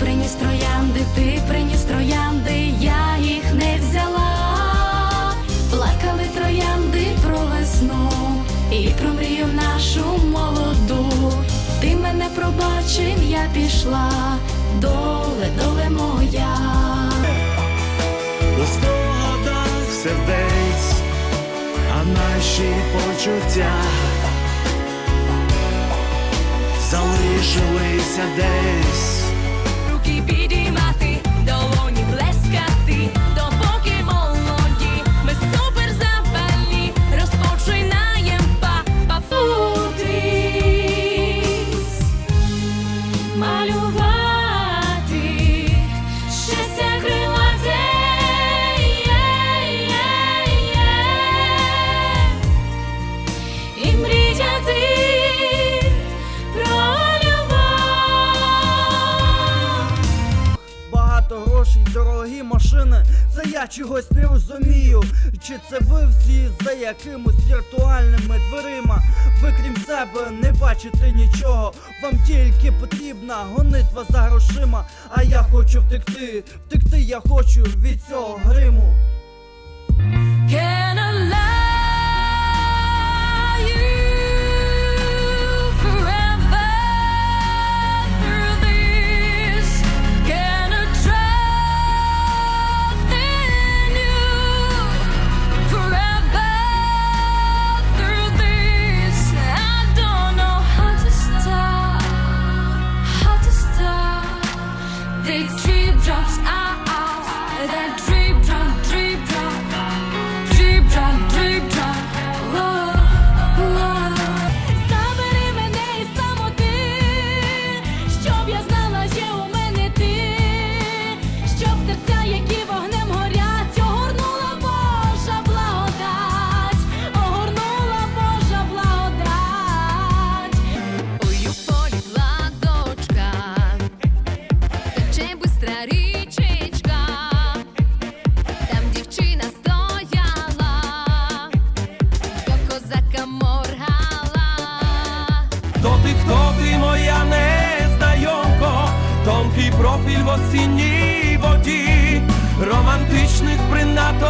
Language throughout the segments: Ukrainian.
Приніс троянди, ти приніс троянди, я їх не взяла. Плакали троянди про весну і про мрію нашу молоду. Ти мене пробачив, я пішла, доле, доле моя. у спогадах сердець, а наші почуття залишилися десь. keep it Багато грошей, дорогі машини. Це я чогось не розумію. Чи це ви всі за якимось віртуальними дверима? Ви крім себе не бачите нічого. Вам тільки потрібна гонитва за грошима. А я хочу втекти, втекти я хочу від цього гриму. Які вогнем горять, огорнула Божа благодать, огорнула Божа благодать. Ой, у полі ладочка, Тече річечка, там дівчина стояла, до козака моргала. Хто профіль в осінній воді, романтичних принад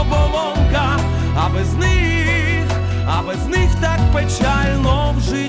оболонка, а без них, а без них так печально в житті.